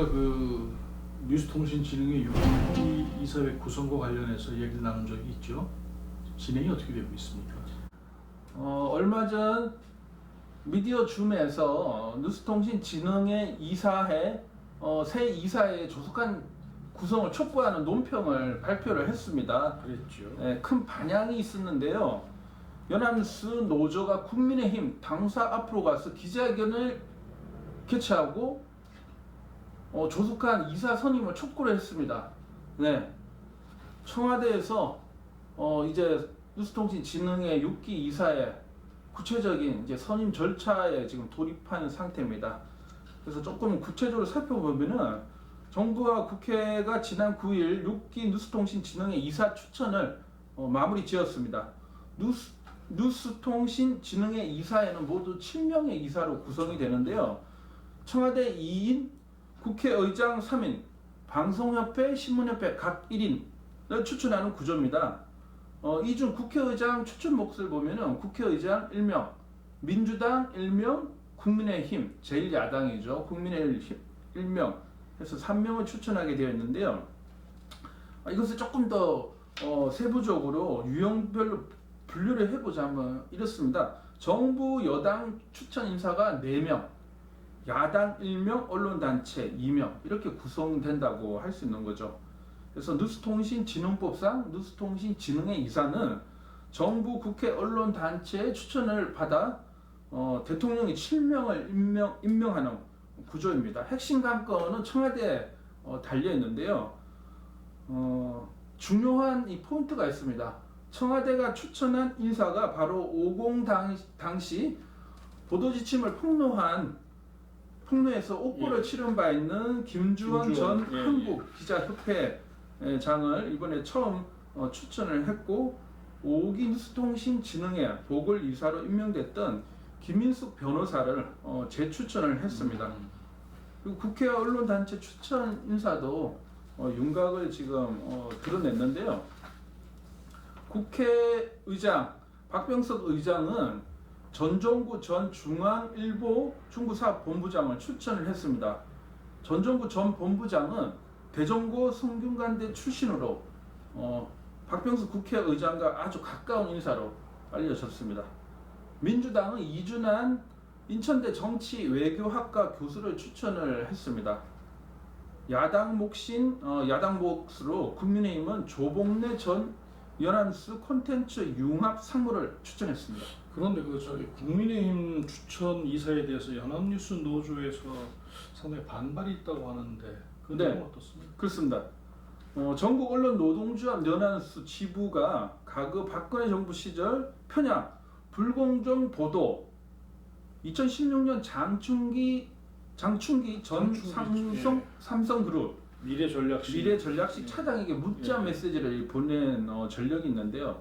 우리가 그 뉴스통신진흥의 6기 이사회 구성과 관련해서 얘기를 나눈 적이 있죠. 진행이 어떻게 되고 있습니까? 어, 얼마 전 미디어 줌에서 뉴스통신 진흥의 이사회 어, 새 이사회에 조속한 구성을 촉구하는 논평을 발표를 했습니다. 그랬죠. 네, 큰 반향이 있었는데요. 연합뉴스 노조가 국민의힘 당사 앞으로 가서 기자회견을 개최하고 어, 조속한 이사 선임을 촉구를 했습니다. 네. 청와대에서 어, 이제 뉴스통신 진흥의 6기 이사에 구체적인 이제 선임 절차에 지금 돌입한 상태입니다. 그래서 조금 구체적으로 살펴보면은 정부와 국회가 지난 9일 6기 뉴스통신 진흥의 이사 추천을 어, 마무리 지었습니다. 뉴스, 뉴스통신 진흥의 이사에는 모두 7명의 이사로 구성이 되는데요. 청와대 2인, 국회의장 3인, 방송협회, 신문협회 각 1인을 추천하는 구조입니다. 어, 이 중 국회의장 추천 몫을 보면은 국회의장 1명, 민주당 1명, 국민의힘 제1야당이죠. 국민의힘 1명 해서 3명을 추천하게 되어 있는데요. 아, 이것을 조금 더 어, 세부적으로 유형별로 분류를 해보자면 이렇습니다. 정부 여당 추천 인사가 4명, 야당 1명, 언론단체 2명 이렇게 구성된다고 할 수 있는 거죠. 그래서 뉴스통신진흥법상 뉴스통신진흥의 이사는 정부, 국회, 언론단체의 추천을 받아 어, 대통령이 7명을 임명, 임명하는 구조입니다. 핵심 관건은 청와대에 어, 달려 있는데요. 어, 중요한 이 포인트가 있습니다. 청와대가 추천한 인사가 바로 50 당, 당시 보도지침을 폭로한 폭로해서 옥고를 예. 치른 바 있는 김주원, 김주원, 전 예, 한국 기자협회 장을 이번에 처음 어, 추천을 했고 오기 뉴스통신 진흥회 보궐 이사로 임명됐던 김인숙 변호사를 어, 재추천을 했습니다. 음. 그리고 국회 언론단체 추천 인사도 어, 윤곽을 지금 어, 드러냈는데요. 국회의장 박병석 의장은 전종구 전 중앙일보 중구사 본부장을 추천을 했습니다. 전종구 전 본부장은 대전고 성균관대 출신으로 어, 박병석 국회의장과 아주 가까운 인사로 알려졌습니다. 민주당은 이준환 인천대 정치 외교학과 교수를 추천을 했습니다. 야당 몫인 어, 야당 몫으로 국민의힘은 조봉래 전 연합뉴스 콘텐츠 융합 상무를 추천했습니다. 그런데 그 저기 국민의힘 추천 이사에 대해서 연합뉴스 노조에서 상당히 반발이 있다고 하는데 그 네. 내용 어떻습니까? 그렇습니다. 어, 전국 언론 노동조합 연합뉴스 지부가 가그 박근혜 정부 시절 편향, 불공정 보도, 2016년 장충기 장충기 전 장충기, 삼성 예. 삼성그룹 미래 전략실 미래 전략식 차장에게 문자 예. 메시지를 보낸 어, 전력이 있는데요.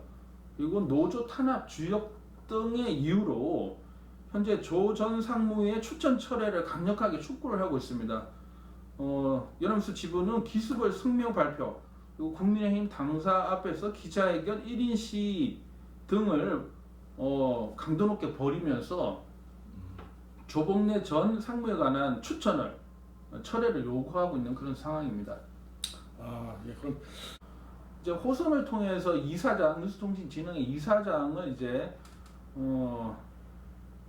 이건 노조 탄압 주역 등의 이유로 현재 조 전 상무의 추천 철회를 강력하게 촉구를 하고 있습니다. 어, 연합뉴스 지부는 기습을 성명 발표 그리고 국민의힘 당사 앞에서 기자회견 1인 시 등을 어, 강도 높게 벌이면서 조봉래 전 상무에 관한 추천을 어, 철회를 요구하고 있는 그런 상황입니다. 아, 예, 그럼 이제 호선을 통해서 이사장 뉴스통신진흥의 이사장을 이제 어,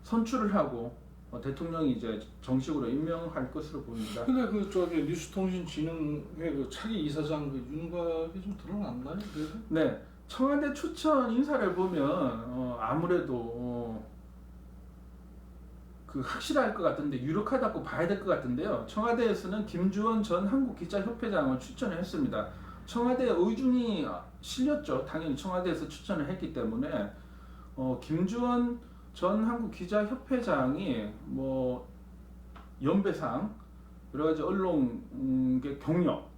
선출을 하고 어, 대통령이 이제 정식으로 임명할 것으로 보입니다. 근데 그 저기 뉴스통신진흥회 그 차기 이사장 그 윤곽이 좀 드러났나요? 그래서? 네, 청와대 추천 인사를 보면 어, 아무래도 어, 그 확실할 것 같은데 유력하다고 봐야 될 것 같은데요. 청와대에서는 김주원 전 한국기자협회장을 추천을 했습니다. 청와대 의중이 실렸죠. 당연히 청와대에서 추천을 했기 때문에 어, 김주원 전 한국 기자 협회장이 뭐 연배상 여러 가지 언론계 경력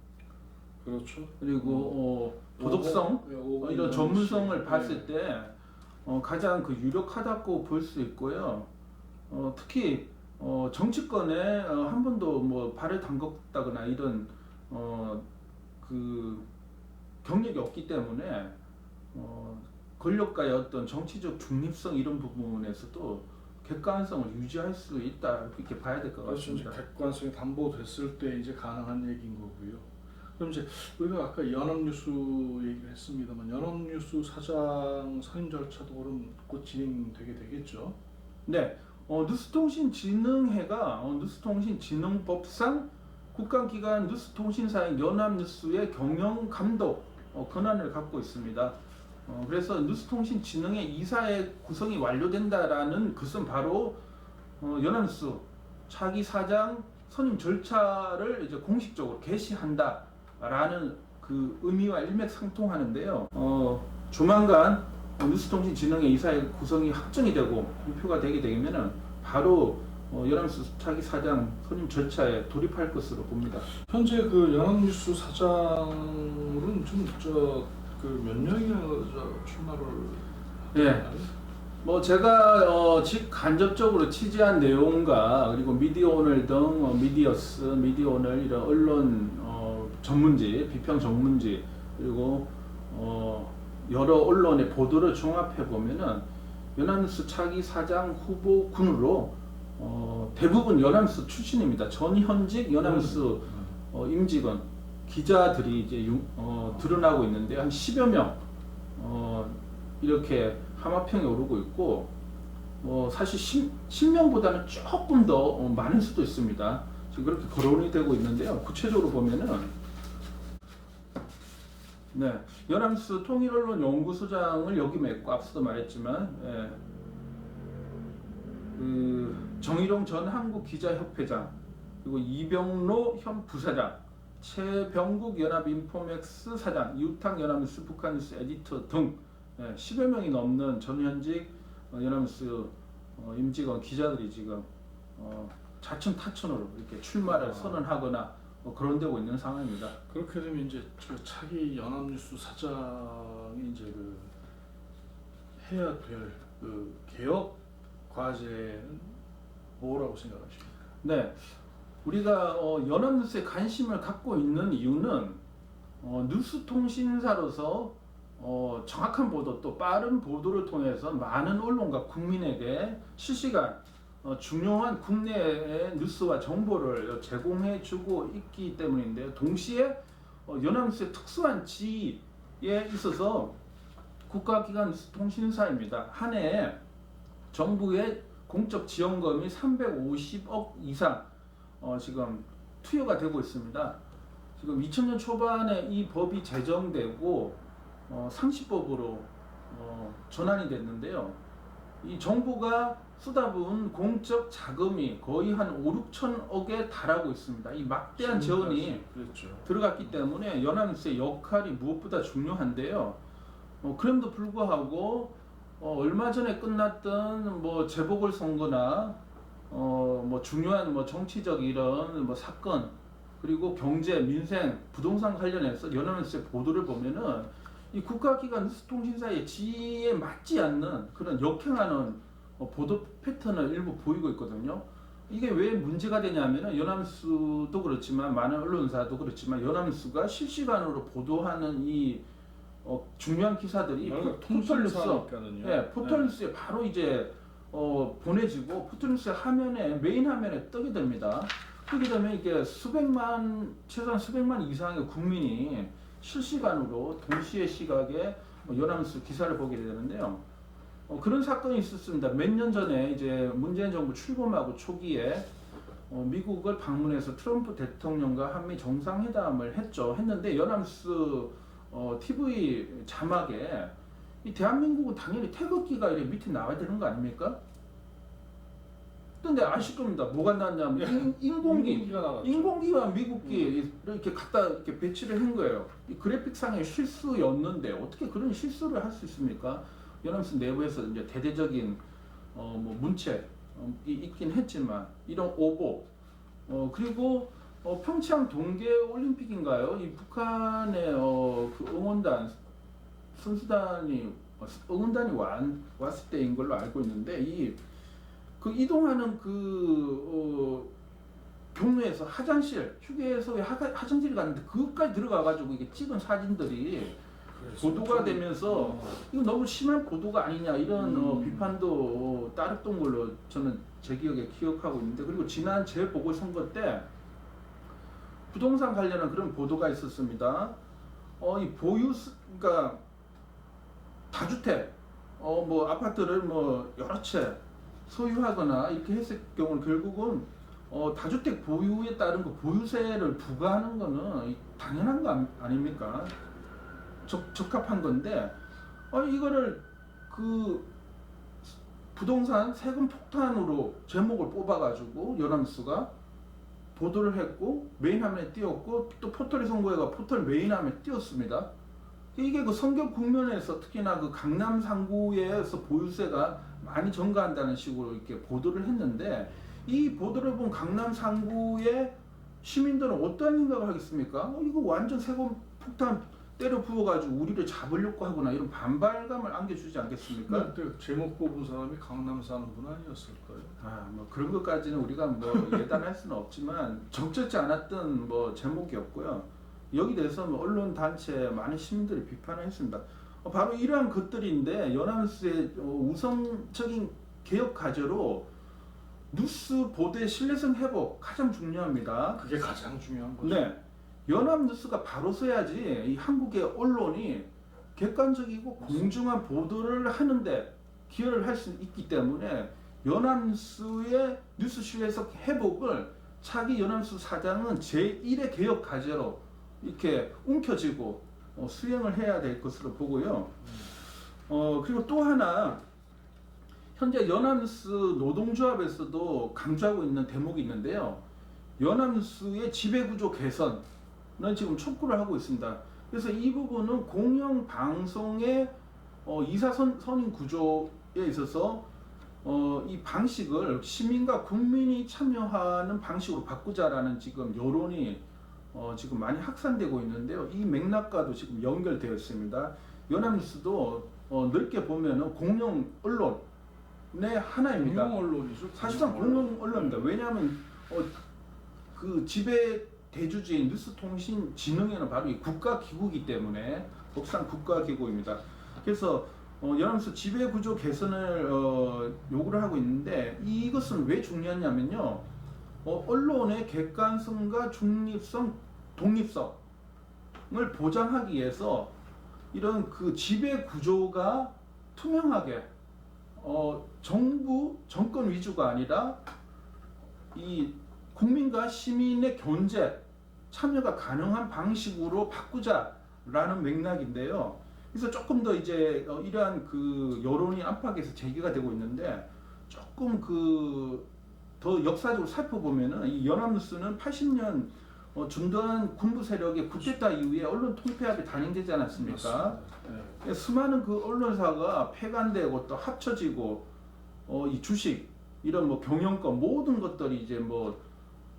그렇죠. 그리고 어, 도덕성 예, 어, 오공 이런 정치. 전문성을 예. 봤을 때 어, 가장 그 유력하다고 볼 수 있고요. 어, 특히 어, 정치권에 어, 한 번도 뭐 발을 담궜다거나 이런 어, 그 경력이 없기 때문에 어, 권력가의 어떤 정치적 중립성 이런 부분에서도 객관성을 유지할 수 있다 이렇게 봐야 될것 그렇죠. 같습니다. 객관성이 담보됐을 때 이제 가능한 얘기인 거고요. 그럼 이제 우리가 아까 연합뉴스 얘기를 했습니다만 연합뉴스 사장 선임 절차도 그럼 곧 진행되게 되겠죠. 네, 어, 뉴스통신진흥회가 어, 뉴스통신진흥법상 국가기관 뉴스통신사의 연합뉴스의 경영 감독 어, 권한을 갖고 있습니다. 어, 그래서 뉴스통신진흥회 이사의 구성이 완료된다라는 것은 바로 어, 연합뉴스 차기 사장 선임 절차를 이제 공식적으로 개시한다라는 그 의미와 일맥상통하는데요. 어, 조만간 어, 뉴스통신진흥회 이사의 구성이 확정이 되고 발표가 되게 되면은 바로 어, 연합뉴스 차기 사장 선임 절차에 돌입할 것으로 봅니다. 현재 그 연합뉴스 사장은 좀저그몇 출마를 예. 뭐 제가 어, 직 간접적으로 취재한 내용과 그리고 미디어 오늘 등 어, 미디어스, 미디어 오늘 이런 언론 어, 전문지, 비평 전문지 그리고 어, 여러 언론의 보도를 종합해 보면은 연합뉴스 차기 사장 후보 군으로 어, 대부분 연합뉴스 출신입니다. 전현직 연합뉴스 어, 임직원 기자들이 이제 유- 어, 드러나고 있는데 한 10여 명 어, 이렇게 하마평에 오르고 있고 뭐 사실 10, 명보다는 조금 더 어, 많을 수도 있습니다. 지금 그렇게 거론이 되고 있는데요. 구체적으로 보면은 네 연합뉴스 통일언론 연구소장을 역임했고 앞서도 말했지만 예, 그 정일용 전 한국기자협회장 그리고 이병로 현 부사장 최병국 연합인포맥스 사장 이우탁 연합뉴스 북한뉴스 에디터 등 예, 10여 명이 넘는 전현직 어, 연합뉴스 어, 임직원 기자들이 지금 어, 자천 타천으로 이렇게 출마를 아. 선언하거나 어, 거론되고 있는 상황입니다. 그렇게 되면 이제 저 차기 연합뉴스 사장이 이제 그 해야 될 그 개혁 과제는 뭐라고 생각하십니까? 네, 우리가 어, 연합뉴스에 관심을 갖고 있는 이유는 어, 뉴스 통신사로서 어, 정확한 보도 또 빠른 보도를 통해서 많은 언론과 국민에게 실시간 어, 중요한 국내의 뉴스와 정보를 제공해주고 있기 때문인데요. 동시에 어, 연합뉴스의 특수한 지위에 있어서 국가기관 뉴스 통신사입니다. 한 해에 정부의 공적 지원금이 350억 이상 어, 지금 투여가 되고 있습니다. 지금 2000년 초반에 이 법이 제정되고 어, 상시법으로 어, 전환이 됐는데요. 이 정부가 쏟아부은 공적 자금이 거의 한 5, 6천억에 달하고 있습니다. 이 막대한 지원이 그렇죠. 들어갔기 때문에 연합뉴스의 역할이 무엇보다 중요한데요. 어, 그럼에도 불구하고 어, 얼마 전에 끝났던 뭐 재보궐 선거나 어, 뭐 중요한 뭐 정치적 이런 뭐 사건 그리고 경제, 민생, 부동산 관련해서 연합뉴스의 보도를 보면은 이 국가기관 뉴스통신사의 지위에 맞지 않는 그런 역행하는 어, 보도 패턴을 일부 보이고 있거든요. 이게 왜 문제가 되냐면은 연합뉴스도 그렇지만 많은 언론사도 그렇지만 연합뉴스가 실시간으로 보도하는 이 어, 중요한 기사들이 포- 포털뉴스, 통신사니까는요. 예, 포털뉴스에 바로 이제 어, 보내지고 포털뉴스 화면에 메인 화면에 뜨게 됩니다. 뜨게 되면 이게 수백만 최소한 수백만 이상의 국민이 실시간으로 동시에 시각에 어, 연합뉴스 기사를 보게 되는데요. 어, 그런 사건이 있었습니다. 몇 년 전에 이제 문재인 정부 출범하고 초기에 어, 미국을 방문해서 트럼프 대통령과 한미 정상회담을 했죠. 했는데 연합뉴스 어, TV 자막에 이 대한민국은 당연히 태극기가 이렇게 밑에 나와야 되는 거 아닙니까? 근데 아실 겁니다. 뭐가 나왔냐면 인, 인공기 인공기가 나갔죠. 인공기와 미국기 이렇게 갖다 이렇게 배치를 한 거예요. 이 그래픽상의 실수였는데 어떻게 그런 실수를 할 수 있습니까? 연합뉴스 내부에서 이제 대대적인 어, 뭐 문체 어, 이- 있긴 했지만 이런 오보 어, 그리고 어, 평창 동계 올림픽인가요? 이 북한의 어, 그 응원단 선수단이 어, 응원단이 완, 왔을 때인 걸로 알고 있는데 이 그 이동하는 그 어, 경로에서 화장실 휴게소에 하, 화장실이 갔는데 그것까지 들어가 가지고 이게 찍은 사진들이 보도가 좀- 되면서 어, 이거 너무 심한 보도가 아니냐 이런 음. 어, 비판도 따랐던 걸로 저는 제 기억에 기억하고 있는데 그리고 지난 재 보궐선거 때 부동산 관련한 그런 보도가 있었습니다. 어, 이 보유 그러니까 다주택 어 뭐 아파트를 뭐 여러 채 소유하거나 이렇게 했을 경우는 결국은 어 다주택 보유에 따른 그 보유세를 부과하는 거는 이 당연한 거 아닙니까? 적, 적합한 건데 어 이거를 그 부동산 세금 폭탄으로 제목을 뽑아가지고 연암수가 보도를 했고 메인 화면에 띄웠고 또 포털이 선거회가 포털 메인 화면에 띄웠습니다. 이게 그 성격 국면에서 특히나 그 강남 상구에서 보유세가 많이 증가한다는 식으로 이렇게 보도를 했는데 이 보도를 본 강남 상구의 시민들은 어떠한 생각을 하겠습니까? 어, 이거 완전 세금 폭탄 때려 부어가지고 우리를 잡으려고 하거나 이런 반발감을 안겨주지 않겠습니까? 그때 제목 뽑은 사람이 강남 사는 분 아니었을 거예요. 아, 뭐 그런 것까지는 우리가 뭐 예단할 수는 없지만 적절치 않았던 뭐 제목이었고요. 여기 대해서 뭐 언론 단체 많은 시민들이 비판을 했습니다. 어, 바로 이러한 것들인데 연합수의 어, 우선적인 개혁 과제로 뉴스 보도의 신뢰성 회복 가장 중요합니다. 그게 가장 중요한 거죠. 네. 연합뉴스가 바로 서야지 이 한국의 언론이 객관적이고 공정한 보도를 하는데 기여를 할 수 있기 때문에 연합뉴스의 뉴스 신뢰성 회복을 차기 연합뉴스 사장은 제1의 개혁 과제로 이렇게 움켜쥐고 어, 수행을 해야 될 것으로 보고요. 어 그리고 또 하나 현재 연합뉴스 노동조합에서도 강조하고 있는 대목이 있는데요. 연합뉴스의 지배구조 개선은 지금 촉구를 하고 있습니다. 그래서 이 부분은 공영 방송의 어, 이사선 선임 구조에 있어서 어, 이 방식을 시민과 국민이 참여하는 방식으로 바꾸자라는 지금 여론이 어, 지금 많이 확산되고 있는데요. 이 맥락과도 지금 연결되어 있습니다. 연합뉴스도 어, 넓게 보면은 공영 언론의 하나입니다. 공영 언론이죠. 사실상 공영 언론입니다. 왜냐하면 어, 그 지배 대주주인 뉴스통신진흥회는 바로 이 국가기구이기 때문에 법상 국가기구입니다. 그래서 어, 연합뉴스 지배 구조 개선을 어, 요구를 하고 있는데 이것은 왜 중요하냐면요. 어, 언론의 객관성과 중립성, 독립성을 보장하기 위해서 이런 그 지배 구조가 투명하게 어, 정부 정권 위주가 아니라 이 국민과 시민의 견제 참여가 가능한 방식으로 바꾸자라는 맥락인데요. 그래서 조금 더 이제 어, 이러한 그 여론이 안팎에서 제기가 되고 있는데 조금 그 더 역사적으로 살펴보면은 이 연합뉴스는 80년 어, 중도한 군부 세력의 쿠데타 이후에 언론 통폐합이 단행되지 않았습니까? 네. 수많은 그 언론사가 폐간되고 또 합쳐지고 어, 이 주식 이런 뭐 경영권 모든 것들이 이제 뭐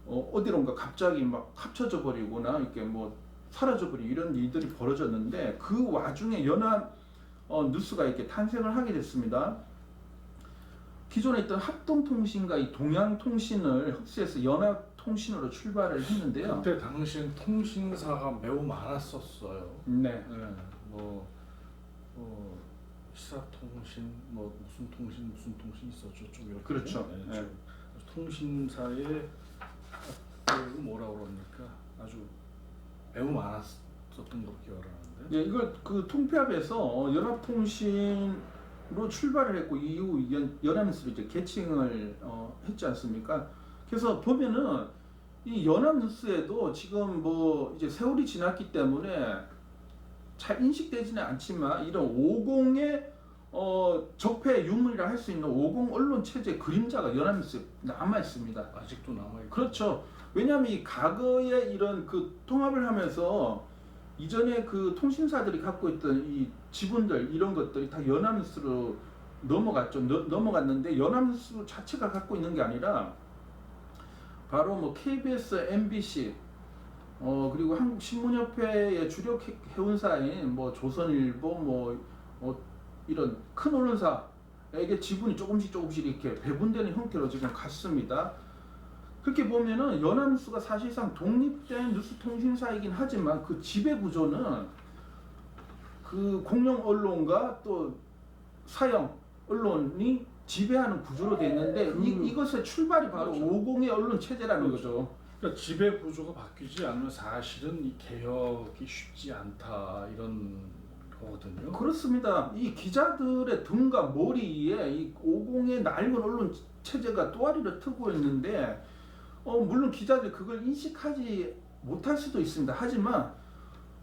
어, 어디론가 갑자기 막 합쳐져 버리거나 이렇게 뭐 사라져 버리 이런 일들이 벌어졌는데 그 와중에 연합 어, 뉴스가 이렇게 탄생을 하게 됐습니다. 기존에 있던 합동통신과 이 동양통신을 흡수해서 연합통신으로 출발을 했는데요. 그때 당시엔 통신사가 매우 많았었어요. 네. 네, 뭐 어, 시사통신, 뭐 무슨 통신, 무슨 통신 있었죠, 좀 이렇게. 그렇죠. 네, 네. 좀 통신사의 그 뭐라 그럽니까? 아주 매우 많았었던 걸로 기억하는데. 예, 이걸 그 통폐합에서 어, 연합통신으 로 출발을 했고 이후 연, 연합뉴스로 이제 개칭을 어, 했지 않습니까? 그래서 보면은 이 연합뉴스에도 지금 뭐 이제 세월이 지났기 때문에 잘 인식되지는 않지만 이런 50의 어, 적폐 유물이라 할 수 있는 50 언론 체제 그림자가 연합뉴스에 남아 있습니다. 아직도 남아 있고. 그렇죠. 왜냐하면 이 과거에 이런 그 통합을 하면서 이전에 그 통신사들이 갖고 있던 이 지분들 이런 것들이 다 연합뉴스로 넘어갔죠. 너- 넘어갔는데 연합뉴스 자체가 갖고 있는 게 아니라 바로 뭐 KBS, MBC 어 그리고 한국 신문협회의 주력 해- 해운사인 뭐 조선일보 뭐 어, 이런 큰 언론사에게 지분이 조금씩 조금씩 이렇게 배분되는 형태로 지금 갔습니다. 그렇게 보면은 연합뉴스가 사실상 독립된 뉴스 통신사이긴 하지만 그 지배 구조는 그그 공영 언론과 또 사형 언론이 지배하는 구조로 돼 있는데 그- 이, 이것의 출발이 바로 그렇죠. 5공의 언론 체제라는 그렇죠. 거죠. 그러니까 지배 구조가 바뀌지 않으면 사실은 이 개혁이 쉽지 않다 이런 거거든요. 그렇습니다. 이 기자들의 등과 머리에 이 5공의 낡은 언론 체제가 또아리를 트고 있는데 어, 물론 기자들 그걸 인식하지 못할 수도 있습니다. 하지만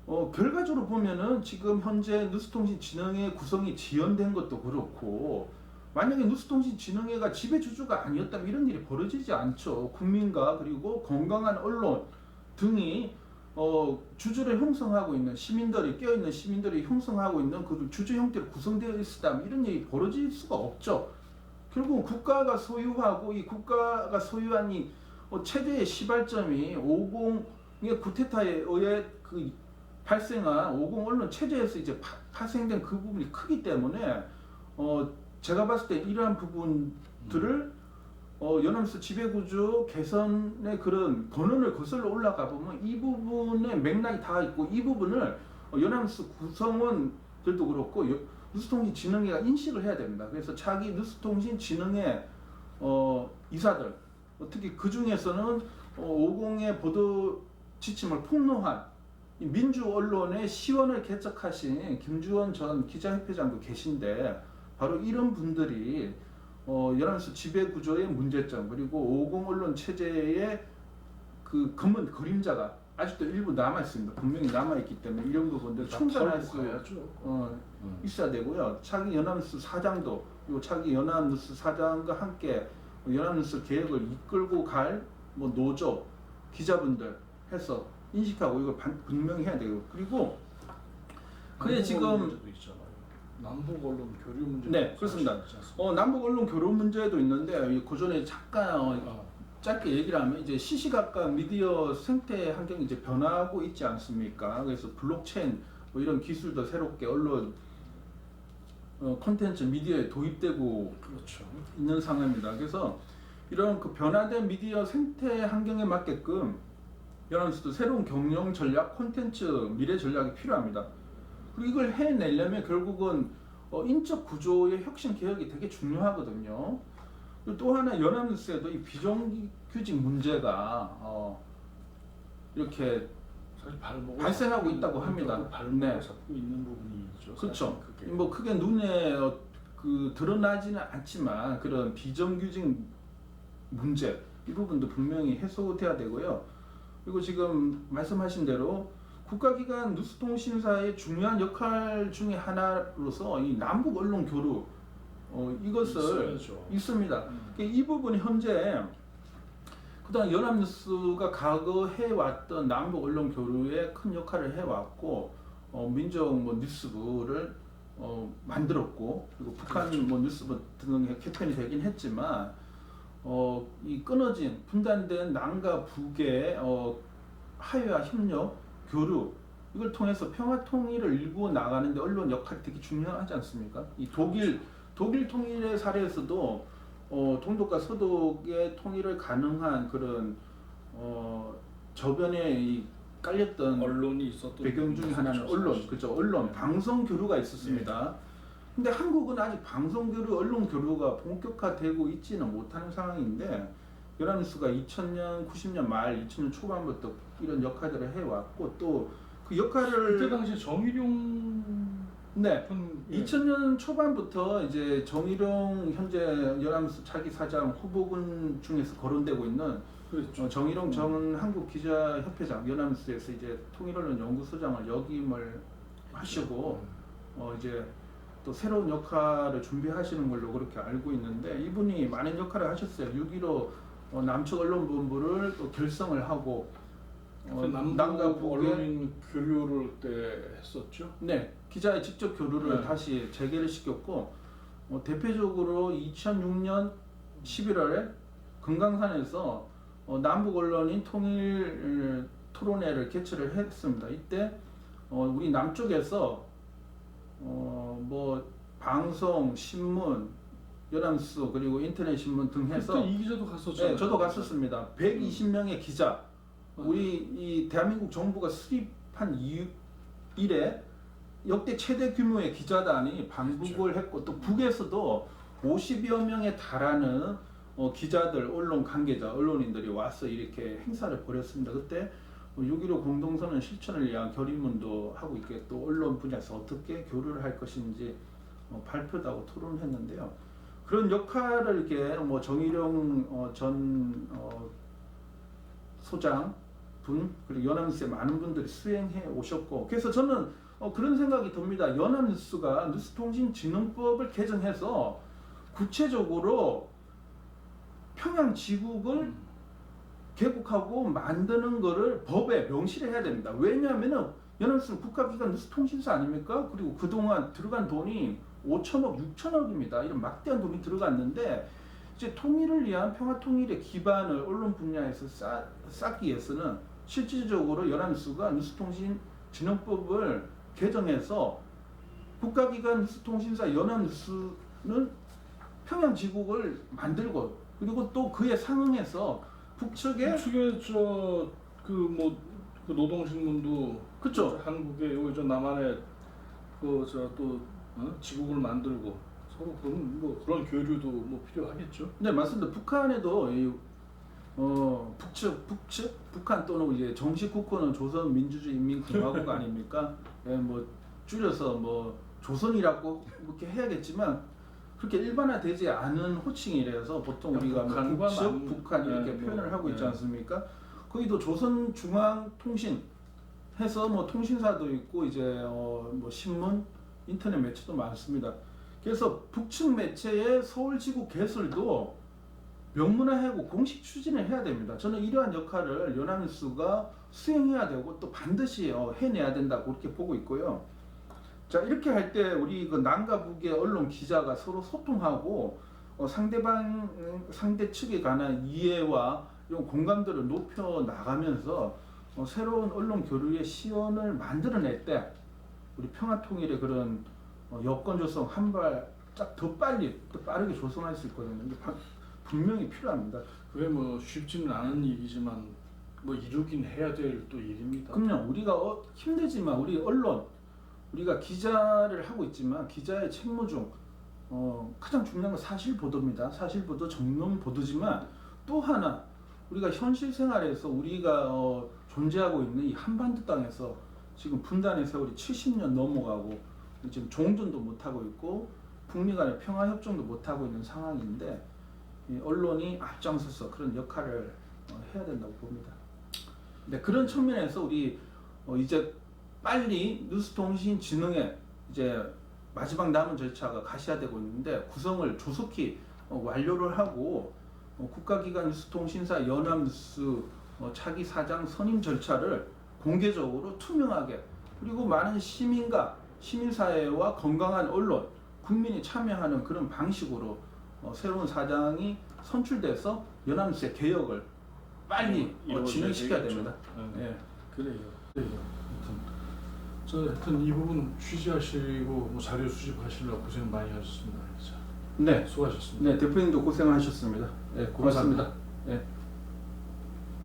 어, 결과적으로 보면은 지금 현재 뉴스통신진흥회 구성이 지연된 것도 그렇고 만약에 뉴스통신진흥회가 지배주주가 아니었다면 이런 일이 벌어지지 않죠. 국민과 그리고 건강한 언론 등이 어, 주주를 형성하고 있는 시민들이 깨어있는 시민들이 형성하고 있는 그 주주 형태로 구성되어 있었다면 이런 일이 벌어질 수가 없죠. 결국 국가가 소유하고 이 국가가 소유한 이 어, 체제의 시발점이 50의 구테타에 의해 그 발생한 50 언론 체제에서 이제 파, 파생된 그 부분이 크기 때문에 어, 제가 봤을 때 이러한 부분들을 어, 연합수 지배구조 개선의 그런 번원을 거슬러 올라가 보면 이 부분의 맥락이 다 있고 이 부분을 어, 연합수 구성원들도 그렇고 여- 뉴스통신진흥회가 인식을 해야 됩니다. 그래서 자기 뉴스통신진흥회 어, 이사들 어, 특히 그 중에서는 어, 50의 보도 지침을 폭로한 이 민주 언론의 시원을 개척하신 김주원 전 기자협회장도 계신데 바로 이런 분들이 어, 연합수 지배 구조의 문제점 그리고 50 언론 체제의 그 검은 그림자가 아직도 일부 남아 있습니다. 분명히 남아 있기 때문에 이런 부분들 청산할 수. 어, 음. 있어야 되고요. 차기 연합뉴스 사장도 차기 연합뉴스 사장과 함께 연합뉴스 계획을 이끌고 갈 뭐 노조 기자분들 해서 인식하고 이걸 반- 분명히 해야 되고 그리고 그게 지금-. 남북 언론 교류 문제 네, 그렇습니다. 어, 남북 언론 교류 문제도 있는데 이 고전에 잠깐 어, 아, 짧게 얘기를 하면 이제 시시각각 미디어 생태 환경이 이제 변하고 있지 않습니까? 그래서 블록체인 뭐 이런 기술도 새롭게 언론 어, 콘텐츠 미디어에 도입되고 그렇죠. 있는 상황입니다. 그래서 이런 그 변화된 미디어 생태 환경에 맞게끔 연합수도 새로운 경영 전략, 콘텐츠 미래 전략이 필요합니다. 그리고 이걸 해내려면 결국은 어, 인적 구조의 혁신 개혁이 되게 중요하거든요. 또 하나 연합뉴스에도 이 비정규직 문제가 어, 이렇게 사실 발목을 발생하고 잡고 있다고 합니다. 발목을 네. 잡고 있는 부분이 있죠. 그렇죠. 사실 그게. 뭐 크게 눈에 어, 그 드러나지는 않지만 그런 비정규직 문제 이 부분도 분명히 해소돼야 되고요. 그리고 지금 말씀하신 대로 국가기관 뉴스통신사의 중요한 역할 중에 하나로서 이 남북 언론 교류 어, 이것을 있어야죠. 있습니다. 음. 그러니까 이 부분이 현재 그동안 연합뉴스가 과거 해왔던 남북 언론 교류에 큰 역할을 해왔고 어, 민족 뭐 뉴스부를 어, 만들었고 그리고 북한 그렇죠. 뭐 뉴스부 등의 개편이 되긴 했지만 어, 이 끊어진 분단된 남과 북의 어, 하회와 협력 교류 이걸 통해서 평화 통일을 일구어 나가는데 언론 역할이 되게 중요하지 않습니까? 이 독일 독일 통일의 사례에서도 어, 동독과 서독의 통일을 가능한 그런 어, 저변에 이 깔렸던 언론이 있었던 배경 중에 하나는 언론. 그죠? 언론, 방송 교류가 있었습니다. 근데 한국은 아직 방송 교류, 언론 교류가 본격화되고 있지는 못하는 상황인데 연합뉴스가 2000년, 90년 말, 2000년 초반부터 이런 역할들을 해왔고 또그 그때 역할을 당시 정일용 네, 편 예. 2000년 초반부터 이제 정일용 현재 연합뉴스 차기 사장 후보군 중에서 거론되고 있는 그렇죠. 어, 정일용 전 한국 기자 협회장 연합뉴스에서 이제 통일언론 연구소장을 역임을 하시고 어 이제 또 새로운 역할을 준비하시는 걸로 그렇게 알고 있는데 이분이 많은 역할을 하셨어요. 6.15 어, 남측 언론본부를 또 결성을 하고 그 어, 남과 북의 언론인 교류를 때 했었죠. 네 기자의 직접 교류를 네. 다시 재개를 시켰고 어, 대표적으로 2006년 11월에 금강산에서 어, 남북 언론인 통일 어, 토론회를 개최를 했습니다. 이때 어, 우리 남쪽에서 어, 뭐 방송, 신문, 연합수 그리고 인터넷 신문 등 해서 그때 이 기자도 갔었잖아요. 네, 저도 갔었습니다. 120명의 기자, 음. 우리 이 대한민국 정부가 수립한 이후 이래 역대 최대 규모의 기자단이 방북을 했고 또 북에서도 50여 명에 달하는 어, 기자들, 언론 관계자, 언론인들이 와서 이렇게 행사를 벌였습니다. 그때 6.15 공동선언 실천을 위한 결의문도 하고 있게 또 언론 분야에서 어떻게 교류를 할 것인지 어, 발표도 하고 토론을 했는데요. 그런 역할을 이렇게 뭐 정일영 어, 전 어, 소장 분 그리고 연합뉴스의 많은 분들이 수행해 오셨고 그래서 저는 어, 그런 생각이 듭니다. 연합뉴스가 뉴스통신진흥법을 개정해서 구체적으로 평양 지국을 개국하고 만드는 거를 법에 명시를 해야 됩니다. 왜냐하면은 연합뉴스는 국가기관 뉴스통신사 아닙니까? 그리고 그동안 들어간 돈이 5천억, 6천억입니다. 이런 막대한 돈이 들어갔는데 이제 통일을 위한 평화 통일의 기반을 언론 분야에서 쌓, 쌓기 위해서는 실질적으로 연합뉴스가 뉴스통신 진흥법을 개정해서 국가기관 뉴스통신사 연합뉴스는 평양 지국을 만들고 그리고 또 그에 상응해서 북측에 북측에 저그뭐 그 노동신문도 그쵸. 저 한국에 여기 저그저또 어? 지국을 만들고 서로 그런 뭐 그런 교류도 뭐 필요하겠죠. 네 맞습니다. 북한에도 이, 어, 북측 북측 북한 또는 이제 정식 국호는 조선 민주주의 인민共화국 아닙니까? 예, 뭐 줄여서 뭐 조선이라고 이렇게 해야겠지만 그렇게 일반화되지 않은 호칭이라서 보통 우리가 뭐 북측 만- 북한 이렇게 네, 뭐, 표현을 하고 있지 네. 않습니까? 거기도 조선중앙통신 해서 뭐 통신사도 있고 이제 어, 뭐 신문 인터넷 매체도 많습니다. 그래서 북측 매체의 서울지구 개설도 명문화하고 공식 추진을 해야 됩니다. 저는 이러한 역할을 연합뉴스가 수행해야 되고 또 반드시 어, 해내야 된다고 그렇게 보고 있고요. 자 이렇게 할 때 우리 그 남과 북의 언론 기자가 서로 소통하고 어, 상대방 음, 상대 측에 관한 이해와 이런 공감들을 높여 나가면서 어, 새로운 언론 교류의 시원을 만들어낼 때 우리 평화 통일의 그런 어, 여건 조성 한발더 빨리 더 빠르게 조성할 수 있거든요. 바- 분명히 필요합니다. 그게 뭐 쉽지는 않은 일이지만 뭐 이루긴 해야 될 또 일입니다. 그럼요. 우리가 어, 힘들지만 우리 언론 우리가 기자를 하고 있지만 기자의 책무 중 어, 가장 중요한 건 사실 보도입니다. 사실 보도, 정론 보도지만 또 하나 우리가 현실 생활에서 우리가 어, 존재하고 있는 이 한반도 땅에서 지금 분단의 세월이 70년 넘어가고 지금 종전도 못 하고 있고 북미 간의 평화 협정도 못 하고 있는 상황인데 이 언론이 앞장서서 그런 역할을 어, 해야 된다고 봅니다. 네, 그런 측면에서 우리 어, 이제 빨리 뉴스통신진흥에 이제 마지막 남은 절차가 가시화되고 있는데 구성을 조속히 어, 완료를 하고 어, 국가기관 뉴스통신사 연합뉴스 어, 차기 사장 선임 절차를 공개적으로 투명하게 그리고 많은 시민과 시민사회와 건강한 언론 국민이 참여하는 그런 방식으로 어, 새로운 사장이 선출돼서 연합뉴스의 개혁을 빨리 어, 진행시켜야. 됩니다. 네. 예. 그래요. 그래요. 하여튼 저 하여튼 이 부분 취재하시고 뭐 자료 수집하시느라 고생 많이 하셨습니다. 진짜. 네. 수고하셨습니다. 네, 대표님도 고생하셨습니다. 네, 고맙습니다. 네.